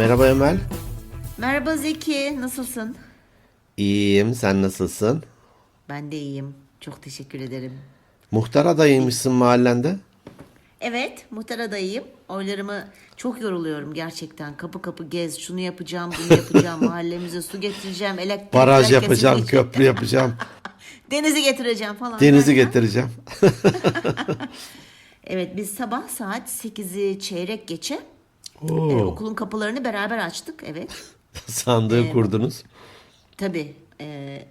Merhaba Emel. Merhaba Zeki, nasılsın? İyiyim, sen nasılsın? Ben de iyiyim. Çok teşekkür ederim. Muhtar adayıymışsın mahallende. Evet, muhtar adayıyım. Oylarımı çok yoruluyorum gerçekten. Kapı kapı gez, şunu yapacağım, bunu yapacağım, mahallemize su getireceğim, elektrik Baraj yapacağım, köprü yapacağım, Denizi getireceğim falan. denizi derken- getireceğim. Evet, biz sabah saat 8'i çeyrek geçe e, Oo, okulun kapılarını beraber açtık. Evet, sandığı kurdunuz. tabii. e,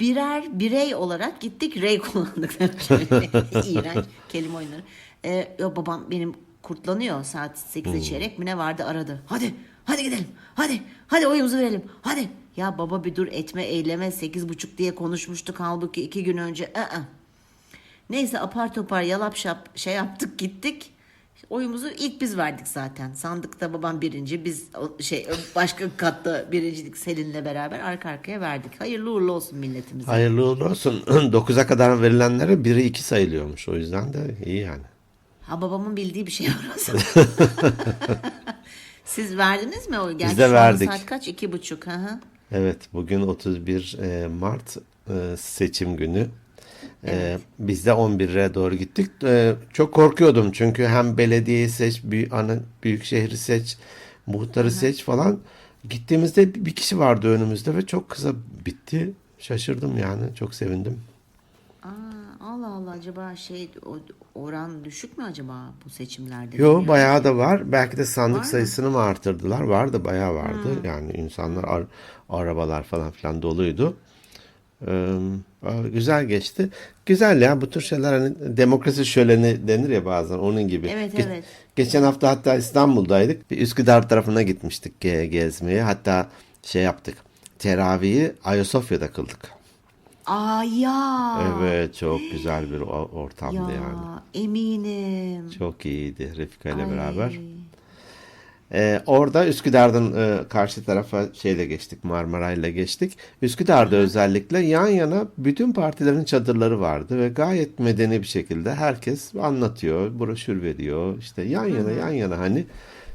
birer birey olarak gittik rey kullandık. İğrenç kelime oyunları. Ee, yo, babam benim kurtlanıyor saat 8'e çeyrek mi ne vardı aradı. Hadi hadi gidelim hadi hadi oyumuzu verelim hadi. Ya baba bir dur etme eyleme sekiz buçuk diye konuşmuştuk halbuki iki gün önce. Aa. Neyse apar topar yalap şap şey yaptık gittik. Oyumuzu ilk biz verdik zaten. Sandıkta babam birinci, biz şey başka katta birincilik Selin'le beraber arka arkaya verdik. Hayırlı uğurlu olsun milletimize. Hayırlı uğurlu olsun. 9'a kadar verilenlere biri iki sayılıyormuş. O yüzden de iyi yani. Ha babamın bildiği bir şey var o zaman. Siz verdiniz mi o? Gerçi Biz de verdik. Saat kaç? İki buçuk. Hı hı. Evet, bugün 31 e, Mart e, seçim günü. E, Biz de 11'e doğru gittik. E, Çok korkuyordum çünkü hem belediyeyi seç, büyük, ana, büyük şehri seç, muhtarı seç falan. Gittiğimizde bir kişi vardı önümüzde ve çok kısa bitti. Şaşırdım yani, çok sevindim. Aa, Allah Allah acaba şey o- oran düşük mü acaba bu seçimlerde? Yo Bilmiyorum. bayağı da var. Belki de sandık Var mı? sayısını mı artırdılar? Vardı bayağı vardı. Yani insanlar ar- arabalar falan filan doluydu. Güzel geçti. Güzel ya bu tür şeyler hani demokrasi şöleni denir ya bazen onun gibi. Evet, Ge- evet. Geçen hafta hatta İstanbul'daydık. Bir Üsküdar tarafına gitmiştik ge- gezmeye. Hatta şey yaptık. Teravihi Ayasofya'da kıldık. Aa ya. Evet çok güzel bir ortamdı Ya yani. eminim. Çok iyiydi Refika ile beraber. Ee, orada Üsküdar'dan e, karşı tarafa şeyle geçtik Marmaray'la geçtik. Üsküdar'da özellikle yan yana bütün partilerin çadırları vardı ve gayet medeni bir şekilde herkes anlatıyor, broşür veriyor. İşte yan yana yan yana hani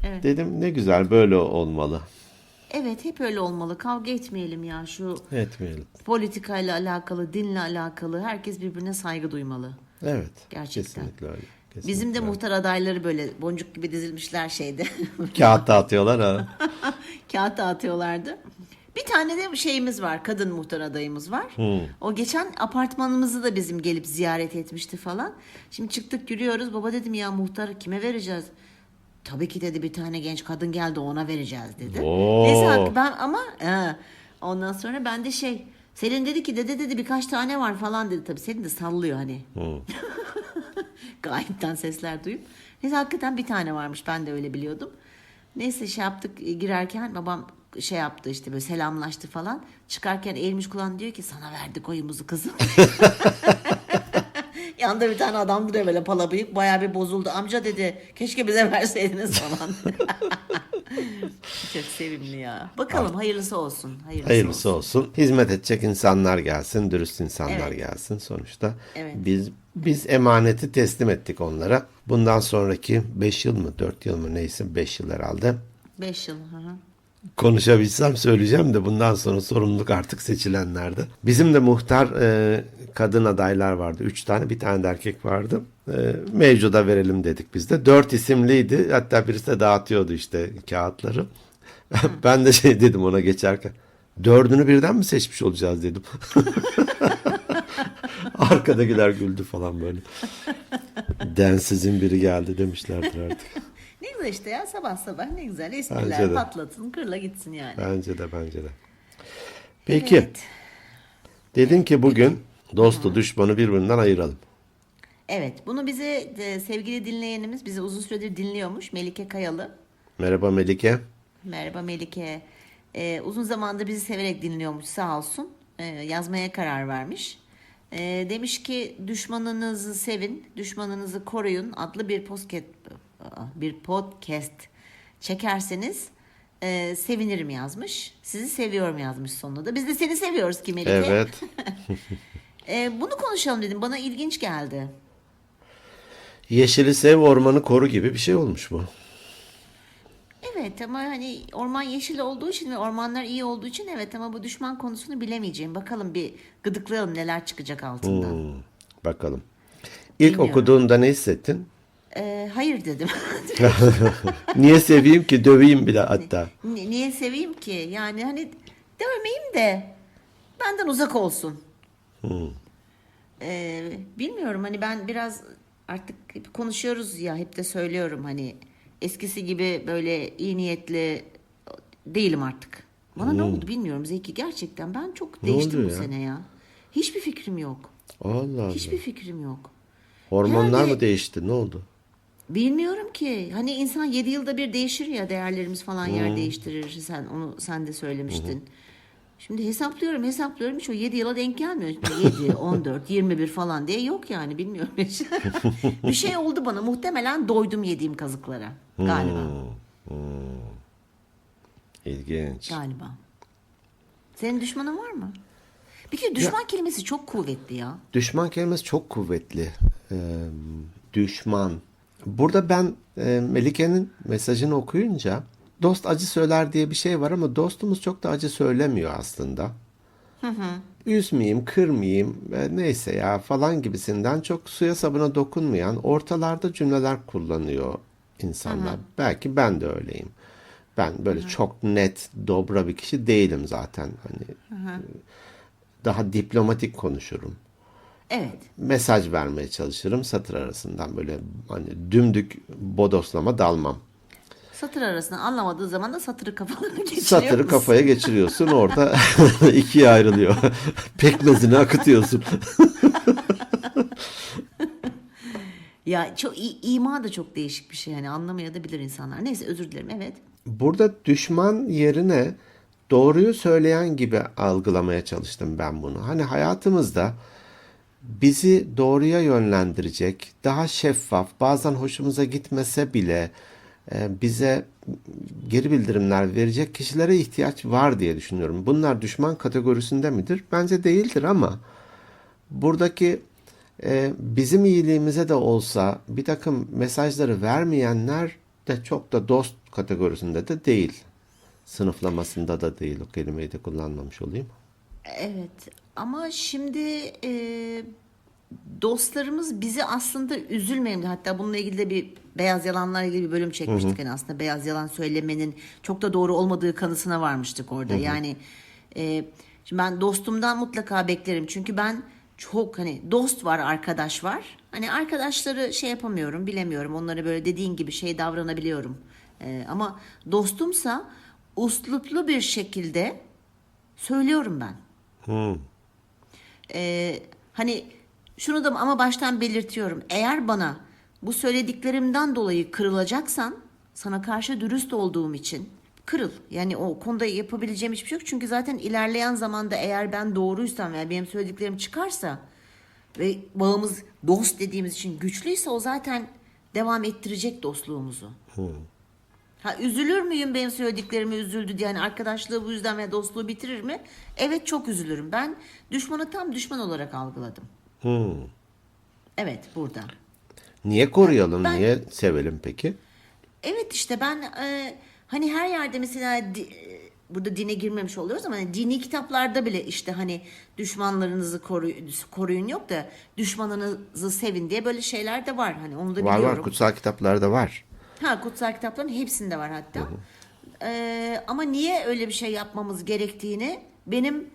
Evet. dedim ne güzel böyle olmalı. Evet hep öyle olmalı. Kavga etmeyelim ya şu Etmeyelim. politikayla alakalı, dinle alakalı herkes birbirine saygı duymalı. Evet. Gerçekten. Kesinlikle öyle. Kesinlikle Bizim de muhtar adayları böyle boncuk gibi dizilmişler şeyde. kağıt dağıtıyorlar ha. Kağıt dağıtıyorlardı. Bir tane de şeyimiz var. Kadın muhtar adayımız var. O geçen apartmanımızı da bizim gelip ziyaret etmişti falan. Şimdi çıktık yürüyoruz. Baba dedim ya muhtarı kime vereceğiz? Tabii ki dedi bir tane genç kadın geldi ona vereceğiz dedi. Oo. Neyse ben ama he, ondan sonra ben de şey Selin dedi ki dede dedi birkaç tane var falan dedi. Tabii Selin de sallıyor hani. Gayipten sesler duyup. Neyse hakikaten bir tane varmış ben de öyle biliyordum. Neyse şey yaptık e, girerken babam şey yaptı işte böyle selamlaştı falan. Çıkarken eğilmiş kulağına diyor ki sana verdik oyumuzu kızım. Yanında bir tane adam duruyor böyle pala bıyık bayağı bir bozuldu. Amca dedi keşke bize verseydiniz falan. Çok sevimli ya. Bakalım hayırlısı olsun. Hayırlısı, Hayırlısı olsun. olsun. Hizmet edecek insanlar gelsin, dürüst insanlar Evet. gelsin. Sonuçta Evet. biz biz emaneti teslim ettik onlara. Bundan sonraki 5 yıl mı 4 yıl mı neyse 5 yıl herhalde. Beş yıl. Hı hı. Konuşabilsem söyleyeceğim de bundan sonra sorumluluk artık seçilenlerde. Bizim de muhtar e, kadın adaylar vardı. Üç tane bir tane de erkek vardı. E, mevcuda verelim dedik biz de. Dört isimliydi. Hatta birisi de dağıtıyordu işte kağıtları. ben de şey dedim ona geçerken. Dördünü birden mi seçmiş olacağız dedim. Arkadakiler güldü falan böyle. Densizin biri geldi demişlerdir artık. Güzel işte ya sabah sabah ne güzel espriler patlatın kırla gitsin yani. Bence de bence de. Peki. Evet. Dedin ki bugün dostu düşmanı birbirinden ayıralım. Evet bunu bize e, sevgili dinleyenimiz bizi uzun süredir dinliyormuş Melike Kayalı. Merhaba Melike. Merhaba Melike. E, uzun zamandır bizi severek dinliyormuş sağ olsun. E, yazmaya karar vermiş. E, demiş ki düşmanınızı sevin, düşmanınızı koruyun adlı bir podcast bir podcast çekerseniz e, sevinirim yazmış. Sizi seviyorum yazmış sonunda da. Biz de seni seviyoruz ki Melike. Evet. E, bunu konuşalım dedim. Bana ilginç geldi. Yeşili sev ormanı koru gibi bir şey olmuş bu. Evet ama hani orman yeşil olduğu için ve ormanlar iyi olduğu için evet ama bu düşman konusunu bilemeyeceğim. Bakalım bir gıdıklayalım neler çıkacak altından. Hmm, bakalım. İlk Bilmiyorum. okuduğunda ne hissettin? Ee, hayır dedim. Niye seveyim ki döveyim bile hatta. Ni- Niye seveyim ki? Yani hani dövmeyeyim de benden uzak olsun. Ee, bilmiyorum hani ben biraz artık konuşuyoruz ya hep de söylüyorum hani eskisi gibi böyle iyi niyetli değilim artık. Bana ne oldu bilmiyorum Zeki gerçekten ben çok Ne değiştim oldu bu ya? sene ya. Hiçbir fikrim yok. Allah Allah. Hiçbir fikrim yok. Hormonlar Yani- mı değişti? Ne oldu? Bilmiyorum ki. Hani insan 7 yılda bir değişir ya değerlerimiz falan yer değiştirir. Sen onu sen de söylemiştin. Şimdi hesaplıyorum hesaplıyorum hiç o 7 yıla denk gelmiyor. 7, 14, 21 falan diye yok yani bilmiyorum. bir şey oldu bana muhtemelen doydum yediğim kazıklara. Galiba. İlginç. Galiba. Senin düşmanın var mı? Bir kere düşman kelimesi çok kuvvetli ya. Düşman kelimesi çok kuvvetli. Ee, düşman. Burada ben e, Melike'nin mesajını okuyunca dost acı söyler diye bir şey var ama dostumuz çok da acı söylemiyor aslında. Üzmeyeyim, kırmayayım, e, neyse ya falan gibisinden çok suya sabuna dokunmayan ortalarda cümleler kullanıyor insanlar. Belki ben de öyleyim. Ben böyle çok net, dobra bir kişi değilim zaten. Hani daha diplomatik konuşurum Evet. mesaj vermeye çalışırım satır arasından böyle hani dümdük bodoslama dalmam. Satır arasında anlamadığı zaman da satırı kafalarına geçiriyor Satırı musun? kafaya geçiriyorsun orada ikiye ayrılıyor. Pekmezini akıtıyorsun. Ya çok ima da çok değişik bir şey yani anlamayabilir insanlar. Neyse özür dilerim evet. Burada düşman yerine doğruyu söyleyen gibi algılamaya çalıştım ben bunu. Hani hayatımızda bizi doğruya yönlendirecek, daha şeffaf, bazen hoşumuza gitmese bile e, bize geri bildirimler verecek kişilere ihtiyaç var diye düşünüyorum. Bunlar düşman kategorisinde midir? Bence değildir ama buradaki e, bizim iyiliğimize de olsa bir takım mesajları vermeyenler de çok da dost kategorisinde de değil. Sınıflamasında da değil. O kelimeyi de kullanmamış olayım. Evet ama şimdi e, dostlarımız bizi aslında üzülmeyin. Hatta bununla ilgili de bir beyaz yalanlarla ilgili bir bölüm çekmiştik. Yani aslında beyaz yalan söylemenin çok da doğru olmadığı kanısına varmıştık orada. Yani e, şimdi ben dostumdan mutlaka beklerim. Çünkü ben çok hani dost var, arkadaş var. Hani arkadaşları şey yapamıyorum, bilemiyorum. Onlara böyle dediğin gibi şey davranabiliyorum. E, ama dostumsa usluplu bir şekilde söylüyorum ben. Ee, hani şunu da ama baştan belirtiyorum. Eğer bana bu söylediklerimden dolayı kırılacaksan sana karşı dürüst olduğum için kırıl. Yani o konuda yapabileceğim hiçbir şey yok. Çünkü zaten ilerleyen zamanda eğer ben doğruysam veya benim söylediklerim çıkarsa ve bağımız dost dediğimiz için güçlüyse o zaten devam ettirecek dostluğumuzu. Ha üzülür müyüm benim söylediklerimi üzüldü diye hani arkadaşlığı bu yüzden ve dostluğu bitirir mi? Evet çok üzülürüm. Ben düşmanı tam düşman olarak algıladım. Evet burada. Niye koruyalım, Ben- niye sevelim peki? Evet işte ben e, hani her yerde mesela di- burada dine girmemiş oluyoruz ama hani dini kitaplarda bile işte hani düşmanlarınızı koru- koruyun yok da düşmanınızı sevin diye böyle şeyler de var. Hani onu da Var biliyorum. var kutsal kitaplarda var. Ha kutsal kitapların hepsinde var hatta. Ee, ama niye öyle bir şey yapmamız gerektiğini benim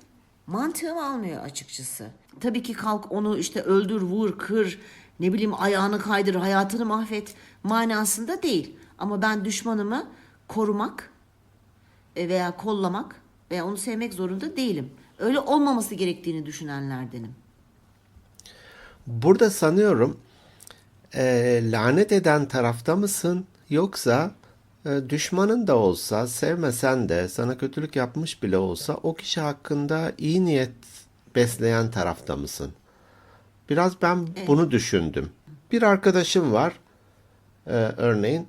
mantığım almıyor açıkçası. Tabii ki kalk onu işte öldür, vur, kır, ne bileyim ayağını kaydır, hayatını mahvet manasında değil. Ama ben düşmanımı korumak e, veya kollamak veya onu sevmek zorunda değilim. Öyle olmaması gerektiğini düşünenlerdenim. Burada sanıyorum e, lanet eden tarafta mısın yoksa e, düşmanın da olsa sevmesen de sana kötülük yapmış bile olsa o kişi hakkında iyi niyet besleyen tarafta mısın? Biraz ben bunu düşündüm. Bir arkadaşım var e, örneğin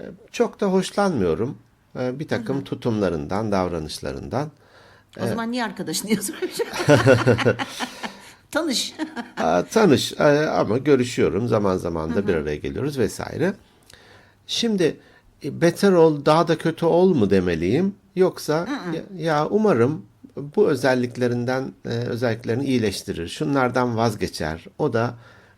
e, çok da hoşlanmıyorum e, bir takım tutumlarından davranışlarından. O zaman niye arkadaşın diye soracağım. Tanış. Tanış e, ama görüşüyorum zaman zaman da bir araya geliyoruz vesaire. Şimdi e, beter ol, daha da kötü ol mu demeliyim? Yoksa ya, ya umarım bu özelliklerinden e, özelliklerini iyileştirir. Şunlardan vazgeçer. O da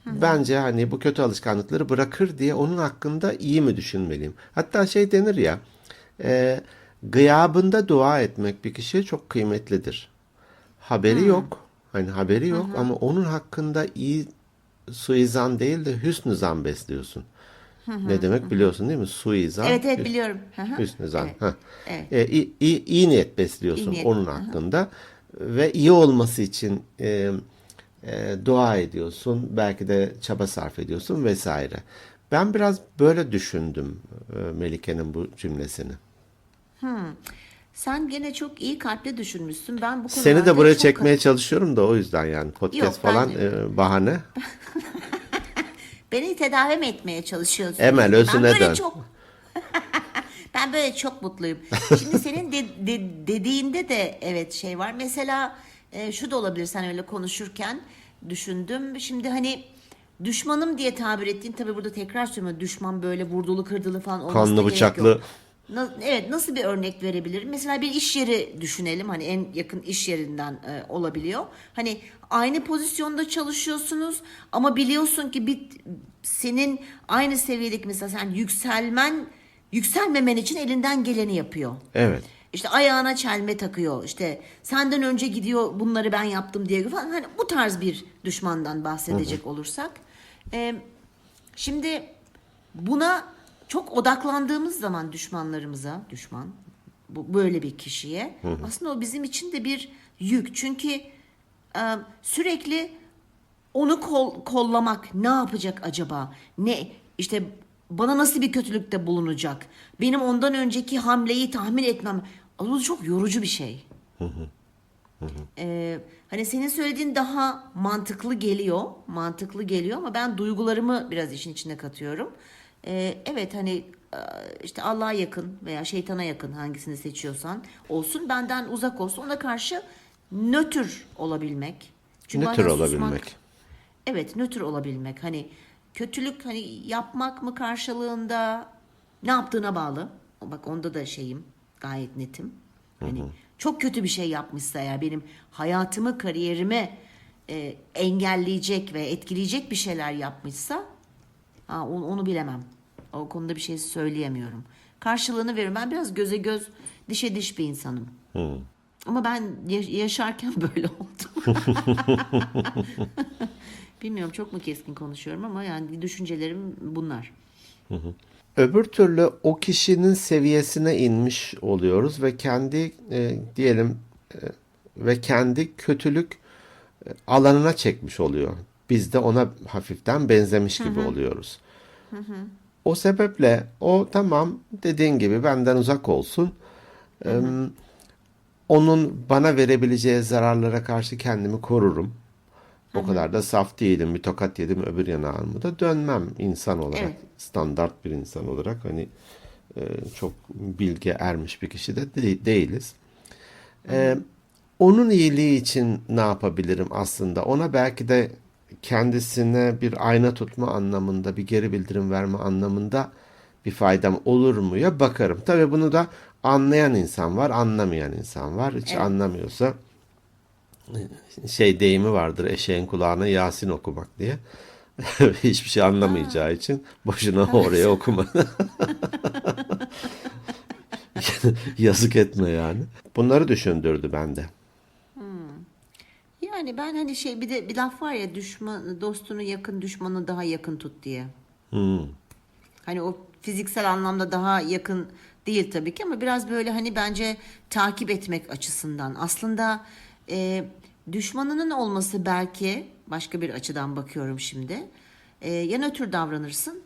bence hani bu kötü alışkanlıkları bırakır diye onun hakkında iyi mi düşünmeliyim? Hatta şey denir ya, e, gıyabında dua etmek bir kişiye çok kıymetlidir. Haberi yok. Hani haberi yok ama onun hakkında iyi suizan değil de hüsnü zan besliyorsun. Ne demek biliyorsun değil mi? Suizan. Evet evet biliyorum. Hüsnü zan. Evet. Evet. E, iyi, iyi, iyi niyet besliyorsun İyi niyet, onun hakkında ve iyi olması için e, e, dua ediyorsun. Belki de çaba sarf ediyorsun vesaire. Ben biraz böyle düşündüm e, Melike'nin bu cümlesini. Sen gene çok iyi kalpli düşünmüşsün. Ben bu Seni de konularda buraya çekmeye çalışıyorum da o yüzden yani podcast Yok, falan e, bahane. Beni tedavi mi etmeye çalışıyorsun? Emel, ben özüne böyle dön. çok Ben böyle çok mutluyum. Şimdi senin de- de- dediğinde de evet şey var. Mesela e, şu da olabilir sen öyle konuşurken düşündüm. Şimdi hani düşmanım diye tabir ettiğin tabii burada tekrar söylüyorum. Düşman böyle vurdulu kırdılı falan olmasına Kanlı bıçaklı. yok. Na- Evet nasıl bir örnek verebilirim? Mesela bir iş yeri düşünelim. Hani en yakın iş yerinden e, olabiliyor. Hani aynı pozisyonda çalışıyorsunuz ama biliyorsun ki bir senin aynı seviyedeki mesela sen yükselmen yükselmemen için elinden geleni yapıyor. Evet. İşte ayağına çelme takıyor. İşte senden önce gidiyor bunları ben yaptım diye falan. Hani bu tarz bir düşmandan bahsedecek olursak. e, şimdi buna çok odaklandığımız zaman düşmanlarımıza, düşman bu böyle bir kişiye aslında o bizim için de bir yük. Çünkü e, sürekli onu kol, kollamak ne yapacak acaba? Ne işte bana nasıl bir kötülükte bulunacak? Benim ondan önceki hamleyi tahmin etmem. Bu çok yorucu bir şey. Ee, hani senin söylediğin daha mantıklı geliyor, mantıklı geliyor ama ben duygularımı biraz işin içine katıyorum. Ee, evet hani e, işte Allah'a yakın veya şeytana yakın hangisini seçiyorsan olsun benden uzak olsun ona karşı nötr olabilmek. Nötr bazen susmak- olabilmek. Evet nötr olabilmek hani kötülük hani yapmak mı karşılığında ne yaptığına bağlı. Bak onda da şeyim gayet netim. Hani çok kötü bir şey yapmışsa eğer benim hayatımı kariyerimi e, engelleyecek ve etkileyecek bir şeyler yapmışsa ha, onu, onu bilemem. O konuda bir şey söyleyemiyorum. Karşılığını veriyorum. Ben biraz göze göz dişe diş bir insanım. Ama ben ya- yaşarken böyle oldum. Bilmiyorum çok mu keskin konuşuyorum ama yani düşüncelerim bunlar. Öbür türlü o kişinin seviyesine inmiş oluyoruz ve kendi e, diyelim e, ve kendi kötülük e, alanına çekmiş oluyor. Biz de ona hafiften benzemiş gibi oluyoruz. O sebeple o tamam dediğin gibi benden uzak olsun. Ee, onun bana verebileceği zararlara karşı kendimi korurum. O kadar da saf değilim. Bir tokat yedim öbür yanağımı da dönmem insan olarak. Evet. Standart bir insan olarak hani e, çok bilge ermiş bir kişi de de- değiliz. Ee, onun iyiliği için ne yapabilirim aslında? Ona belki de kendisine bir ayna tutma anlamında, bir geri bildirim verme anlamında bir faydam olur mu ya bakarım. Tabii bunu da anlayan insan var, anlamayan insan var. Hiç anlamıyorsa şey deyimi vardır eşeğin kulağına Yasin okumak diye. Hiçbir şey anlamayacağı için boşuna oraya okuma. Yazık etme yani. Bunları düşündürdü bende. Yani ben hani şey bir de bir laf var ya düşman dostunu yakın düşmanı daha yakın tut diye. Hani o fiziksel anlamda daha yakın değil tabii ki ama biraz böyle hani bence takip etmek açısından. Aslında e, düşmanının olması belki başka bir açıdan bakıyorum şimdi. E, ya nötr davranırsın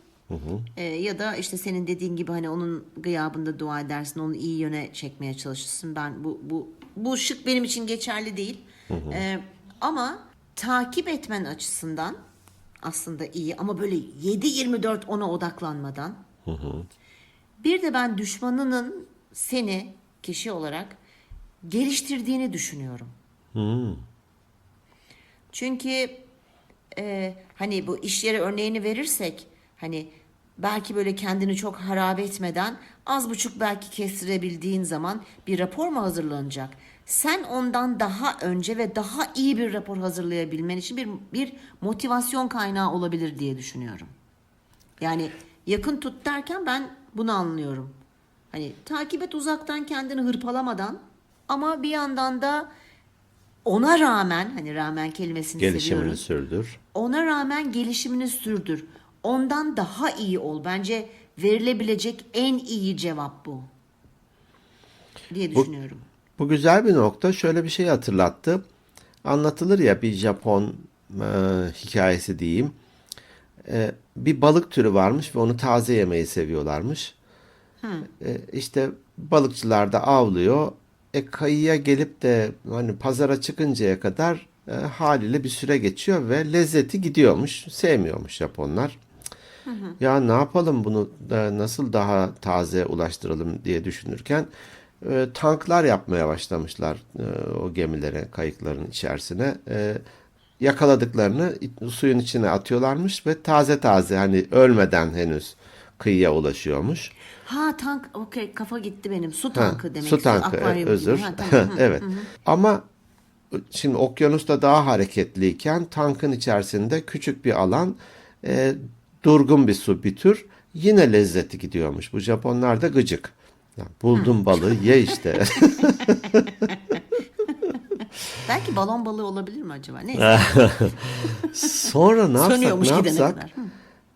e, ya da işte senin dediğin gibi hani onun gıyabında dua edersin, onu iyi yöne çekmeye çalışırsın. Ben bu bu bu şık benim için geçerli değil. E, ama takip etmen açısından aslında iyi ama böyle 7-24 ona odaklanmadan. Bir de ben düşmanının seni kişi olarak geliştirdiğini düşünüyorum. Çünkü e, hani bu iş yeri örneğini verirsek hani belki böyle kendini çok harap etmeden az buçuk belki kestirebildiğin zaman bir rapor mu hazırlanacak? Sen ondan daha önce ve daha iyi bir rapor hazırlayabilmen için bir, bir motivasyon kaynağı olabilir diye düşünüyorum. Yani yakın tut derken ben bunu anlıyorum. Hani takip et uzaktan kendini hırpalamadan ama bir yandan da ona rağmen hani rağmen kelimesini Gelişimini seviyoruz. sürdür. Ona rağmen gelişimini sürdür. Ondan daha iyi ol. Bence verilebilecek en iyi cevap bu. Diye düşünüyorum. Bu güzel bir nokta. Şöyle bir şey hatırlattı. Anlatılır ya bir Japon e, hikayesi diyeyim. E, bir balık türü varmış ve onu taze yemeyi seviyorlarmış. E, işte balıkçılar da avlıyor. E, kayıya gelip de hani pazara çıkıncaya kadar e, haliyle bir süre geçiyor ve lezzeti gidiyormuş. Sevmiyormuş Japonlar. Ya ne yapalım bunu da nasıl daha taze ulaştıralım diye düşünürken e, tanklar yapmaya başlamışlar e, o gemilere, kayıkların içerisine. E, yakaladıklarını suyun içine atıyorlarmış ve taze taze hani ölmeden henüz kıyıya ulaşıyormuş. Ha tank okey kafa gitti benim. Su Ha, tankı demek su tankı e, özür. Ha, tamam. Hı. evet. Ama şimdi okyanusta daha hareketliyken tankın içerisinde küçük bir alan e, durgun bir su bir tür yine lezzeti gidiyormuş. Bu Japonlar da gıcık. Ya, buldum balığı ye işte. Belki balon balığı olabilir mi acaba? Neyse. Sonra ne yapsak ne yapsak?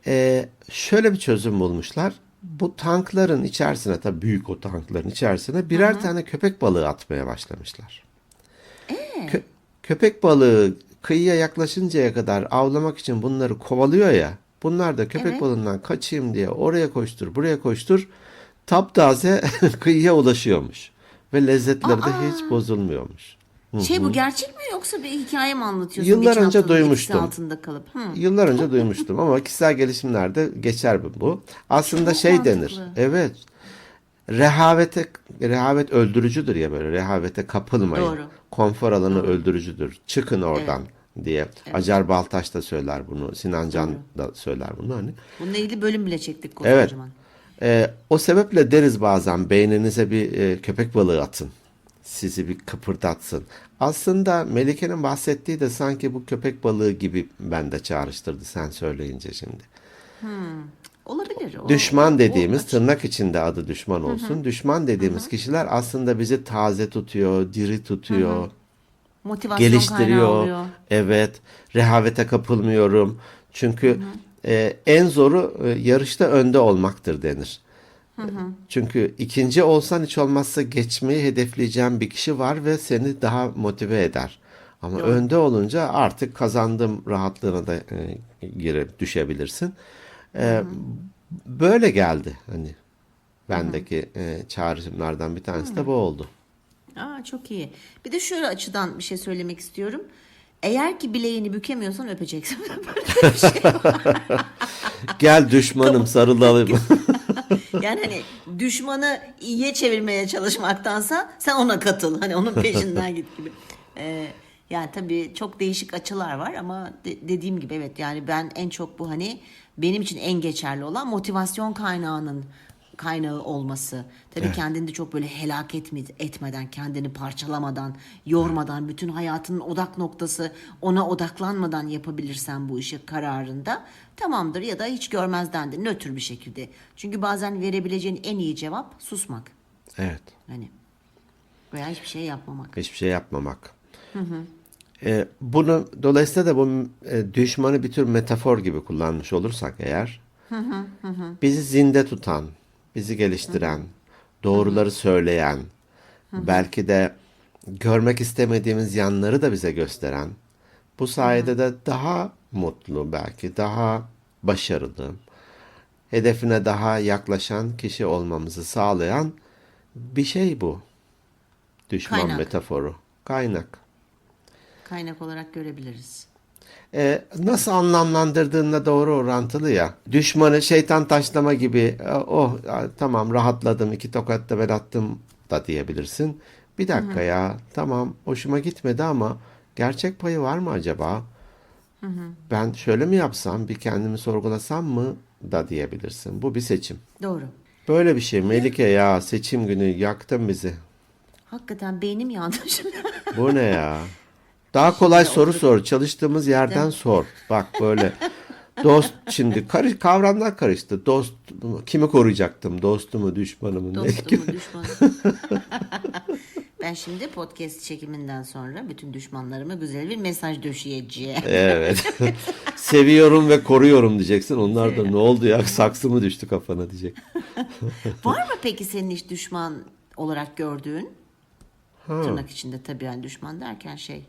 E, şöyle bir çözüm bulmuşlar. Bu tankların içerisine tabii büyük o tankların içerisine birer tane köpek balığı atmaya başlamışlar. Kö- köpek balığı kıyıya yaklaşıncaya kadar avlamak için bunları kovalıyor ya. Bunlar da köpek Evet. balığından kaçayım diye oraya koştur, buraya koştur. Taptaze kıyıya ulaşıyormuş. Ve lezzetleri de hiç bozulmuyormuş. Şey bu gerçek mi yoksa bir hikaye mi anlatıyorsun? Yıllar önce etkisi duymuştum. altında kalıp. Hı. Yıllar önce duymuştum ama kişisel gelişimlerde geçer bu- bu. Aslında Çok şey mantıklı. denir. Evet. Rehavete rehavet öldürücüdür ya böyle rehavete kapılmayın. Doğru. Konfor alanı öldürücüdür. Çıkın oradan diye. Acar Baltaş da söyler bunu. Sinan Can da söyler bunu hani. Bununla ilgili bölüm bile çektik Evet. koskocaman. Ee, o sebeple deriz bazen beyninize bir e, köpek balığı atın. Sizi bir kıpırdatsın. Aslında Melike'nin bahsettiği de sanki bu köpek balığı gibi bende çağrıştırdı sen söyleyince şimdi. Olabilir. O, Düşman dediğimiz açı- tırnak içinde adı düşman olsun. Düşman dediğimiz kişiler aslında bizi taze tutuyor, diri tutuyor, motivasyon kaynağı geliştiriyor. oluyor. Evet, rehavete kapılmıyorum. Çünkü e, en zoru e, yarışta önde olmaktır denir. Çünkü ikinci olsan hiç olmazsa geçmeyi hedefleyeceğin bir kişi var ve seni daha motive eder. Ama önde olunca artık kazandım rahatlığına da e, girip düşebilirsin. E, böyle geldi hani bendeki e, çağrışımlardan bir tanesi de bu oldu. Aa, çok iyi. Bir de şöyle açıdan bir şey söylemek istiyorum. Eğer ki bileğini bükemiyorsan öpeceksin. Böyle bir şey var. Gel düşmanım sarılalım. yani hani düşmanı iyiye çevirmeye çalışmaktansa sen ona katıl. Hani onun peşinden git gibi. Ee, yani tabii çok değişik açılar var ama de- dediğim gibi evet yani ben en çok bu hani benim için en geçerli olan motivasyon kaynağının kaynağı olması. Tabii kendini de çok böyle helak etme, etmeden, kendini parçalamadan, yormadan, bütün hayatının odak noktası ona odaklanmadan yapabilirsen bu işi kararında tamamdır ya da hiç görmezden de nötr bir şekilde. Çünkü bazen verebileceğin en iyi cevap susmak. evet. Hani veya hiçbir şey yapmamak. Hiçbir şey yapmamak. E, bunu dolayısıyla da bu e, düşmanı bir tür metafor gibi kullanmış olursak eğer bizi zinde tutan, bizi geliştiren, doğruları söyleyen, belki de görmek istemediğimiz yanları da bize gösteren, bu sayede de daha mutlu belki, daha başarılı, hedefine daha yaklaşan kişi olmamızı sağlayan bir şey bu. Düşman Kaynak. metaforu. Kaynak. Kaynak olarak görebiliriz. Ee, nasıl anlamlandırdığınla doğru orantılı ya. Düşmanı şeytan taşlama gibi "E, oh tamam rahatladım iki tokat da ben attım da diyebilirsin. Bir dakika ya tamam hoşuma gitmedi ama gerçek payı var mı acaba? Ben şöyle mi yapsam bir kendimi sorgulasam mı da diyebilirsin. Bu bir seçim. Doğru. Böyle bir şey Melike ya seçim günü yaktın bizi. Hakikaten beynim yandı şimdi. Bu ne ya? Daha kolay soru sor. Çalıştığımız yerden sor. Bak böyle. Dost şimdi karış, kavramlar karıştı. Dost kimi koruyacaktım? Dostumu, düşmanımı? Dostumu, düşmanım. ben şimdi podcast çekiminden sonra bütün düşmanlarıma güzel bir mesaj döşeyeceğim. Evet. Seviyorum ve koruyorum diyeceksin. Onlar da ne oldu ya saksı mı düştü kafana diyecek. Var mı peki senin hiç düşman olarak gördüğün? Tırnak içinde tabii yani düşman derken şey.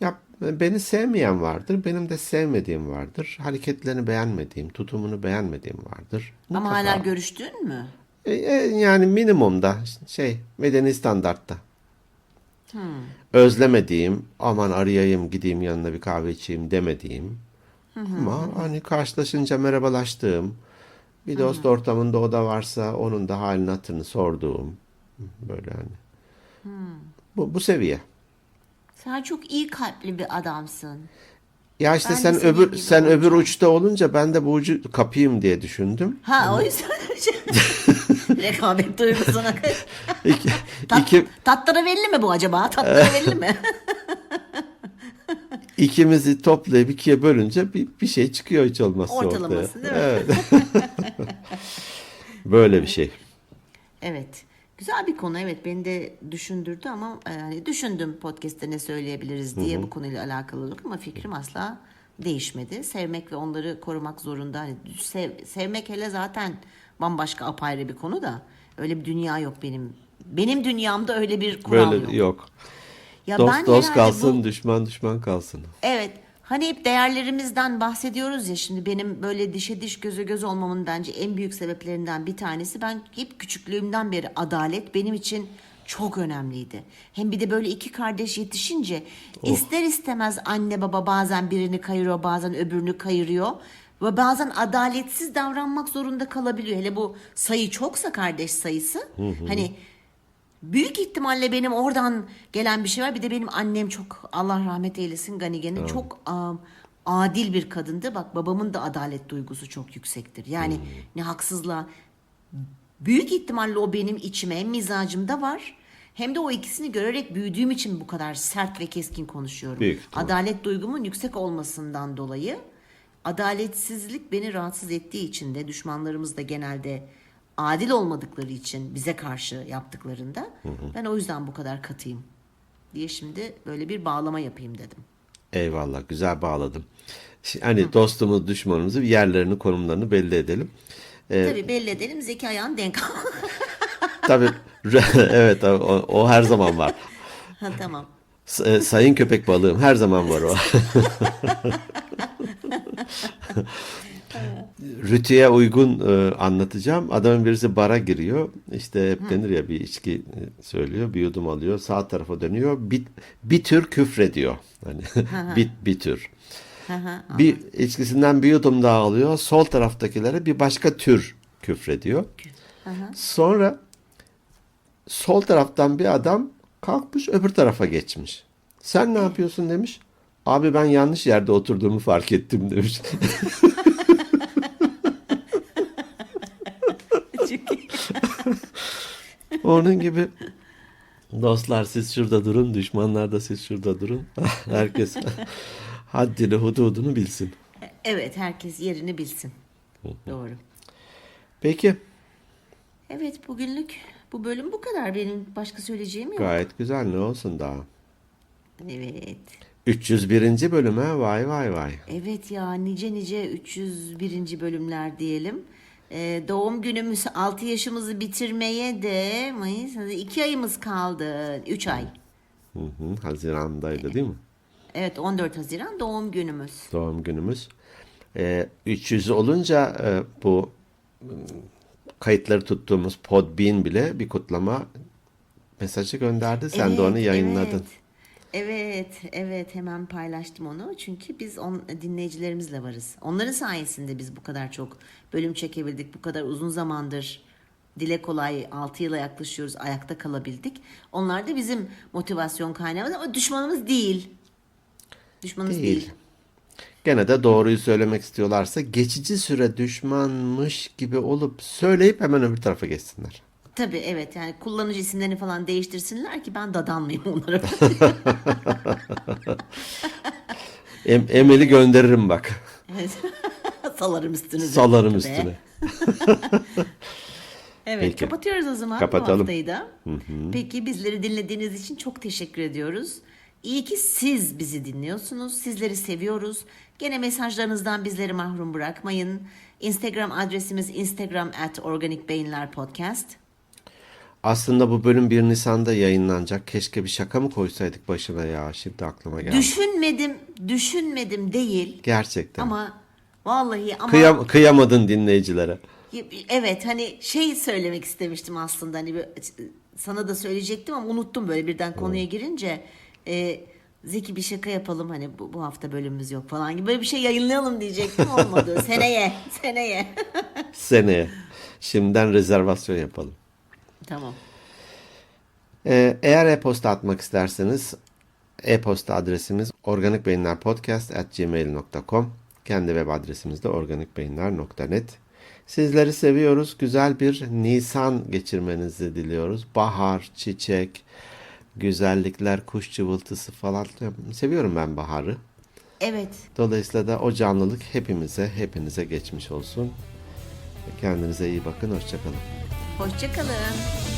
Ya beni sevmeyen vardır, benim de sevmediğim vardır. Hareketlerini beğenmediğim, tutumunu beğenmediğim vardır. Ama Mutlaka. hala görüştün mü? E, e, yani minimumda şey medeni standartta. Özlemediğim, aman arayayım gideyim yanına bir kahve içeyim demediğim. Ama hani karşılaşınca merhabalaştığım, bir dost ortamında o da varsa onun da halini hatırını sorduğum. Böyle hani. Bu, bu seviye. Sen çok iyi kalpli bir adamsın. Ya işte Ben sen öbür sen öbür olacağım. uçta olunca ben de bu ucu kapayım diye düşündüm. Ha o yüzden rekabet duygusuna. İki, Tat, iki, belli mi bu acaba? Tatları belli mi? ikimizi toplayıp ikiye bölünce bir, bir şey çıkıyor hiç olmazsa Ortalaması ortaya. değil mi? Evet. Böyle bir şey. Evet. Güzel bir konu evet beni de düşündürdü ama e, yani düşündüm podcast'te ne söyleyebiliriz diye bu konuyla alakalı olarak ama fikrim asla değişmedi. Sevmek ve onları korumak zorunda. Hani sev- sevmek hele zaten bambaşka apayrı bir konu da öyle bir dünya yok benim. Benim dünyamda öyle bir kural Böyle yok. yok. Ya dost ben dost kalsın, bu- düşman düşman kalsın. Evet. Hani hep değerlerimizden bahsediyoruz ya şimdi benim böyle dişe diş göze göz olmamın bence en büyük sebeplerinden bir tanesi ben hep küçüklüğümden beri adalet benim için çok önemliydi. Hem bir de böyle iki kardeş yetişince ister istemez anne baba bazen birini kayırıyor bazen öbürünü kayırıyor. Ve bazen adaletsiz davranmak zorunda kalabiliyor. Hele bu sayı çoksa kardeş sayısı. Hani Büyük ihtimalle benim oradan gelen bir şey var. Bir de benim annem çok Allah rahmet eylesin Gani gene çok am, adil bir kadındı. Bak babamın da adalet duygusu çok yüksektir. Yani ne haksızlığa büyük ihtimalle o benim içime mizacımda var. Hem de o ikisini görerek büyüdüğüm için bu kadar sert ve keskin konuşuyorum. Büyük ihtimal. Adalet duygumun yüksek olmasından dolayı adaletsizlik beni rahatsız ettiği için de düşmanlarımız da genelde adil olmadıkları için bize karşı yaptıklarında ben o yüzden bu kadar katıyım diye şimdi böyle bir bağlama yapayım dedim. Eyvallah güzel bağladım. Hani dostumuz düşmanımızı yerlerini konumlarını belli edelim. Tabii belli edelim zeki ayağın denk. Tabii evet o, o her zaman var. ha, tamam. E, Sayın köpek balığım her zaman var o. Rütüye uygun e, anlatacağım. Adamın birisi bara giriyor. İşte hep denir ya bir içki e, söylüyor. Bir yudum alıyor. Sağ tarafa dönüyor. Bir, bir tür küfrediyor. Hani bir, bir tür. bir içkisinden bir yudum daha alıyor. Sol taraftakilere bir başka tür küfrediyor. Sonra sol taraftan bir adam kalkmış öbür tarafa geçmiş. Sen ne yapıyorsun demiş. Abi ben yanlış yerde oturduğumu fark ettim demiş. Çünkü Onun gibi dostlar siz şurada durun, düşmanlar da siz şurada durun. Herkes haddini hududunu bilsin. evet herkes yerini bilsin. Doğru. Peki Evet bugünlük bu bölüm bu kadar. Benim başka söyleyeceğim yok. gayet güzel ne olsun daha. Evet. 301. bölüme vay vay vay. Evet ya nice nice 301. bölümler diyelim. Ee, doğum günümüz 6 yaşımızı bitirmeye de Mayıs 2 ayımız kaldı. 3 ay. Hı hı, Haziran'daydı değil mi? Evet 14 Haziran doğum günümüz. Doğum günümüz. Ee, 300 olunca e, bu m, kayıtları tuttuğumuz Podbean bile bir kutlama mesajı gönderdi. Sen de onu Evet, yayınladın. Evet. Evet, evet hemen paylaştım onu. Çünkü biz on, dinleyicilerimizle varız. Onların sayesinde biz bu kadar çok bölüm çekebildik. Bu kadar uzun zamandır dile kolay 6 yıla yaklaşıyoruz. Ayakta kalabildik. Onlar da bizim motivasyon kaynağımız ama düşmanımız değil. Düşmanımız değil. Değil. Gene de doğruyu söylemek istiyorlarsa geçici süre düşmanmış gibi olup söyleyip hemen öbür tarafa geçsinler. Tabii evet yani kullanıcı isimlerini falan değiştirsinler ki ben dadanmayayım onlara. Em- Emel'i gönderirim bak. Evet. Salarım üstünüze. Salarım üstüne. Evet Peki. kapatıyoruz o zaman Kapatalım. bu haftayı da. Peki bizleri dinlediğiniz için çok teşekkür ediyoruz. İyi ki siz bizi dinliyorsunuz. Sizleri seviyoruz. Gene mesajlarınızdan bizleri mahrum bırakmayın. Instagram adresimiz instagram at organik beyinler podcast. Aslında bu bölüm 1 Nisan'da yayınlanacak. Keşke bir şaka mı koysaydık başına ya. Şimdi aklıma geldi. Düşünmedim, düşünmedim değil. Gerçekten. Ama vallahi ama Kıyam- kıyamadın dinleyicilere. evet hani şey söylemek istemiştim aslında hani böyle- sana da söyleyecektim ama unuttum böyle birden konuya girince e, Zeki bir şaka yapalım hani bu, bu hafta bölümümüz yok falan gibi böyle bir şey yayınlayalım diyecektim olmadı seneye seneye Seneye. Şimdiden rezervasyon yapalım. Tamam Ee, eğer e-posta atmak isterseniz e-posta adresimiz organikbeyinlerpodcast.gmail.com Kendi web adresimiz de organikbeyinler.net Sizleri seviyoruz. Güzel bir Nisan geçirmenizi diliyoruz. Bahar, çiçek, güzellikler, kuş cıvıltısı falan. Seviyorum ben baharı. evet Dolayısıyla da o canlılık hepimize, hepinize geçmiş olsun. Kendinize iyi bakın. Hoşçakalın. Hoşçakalın.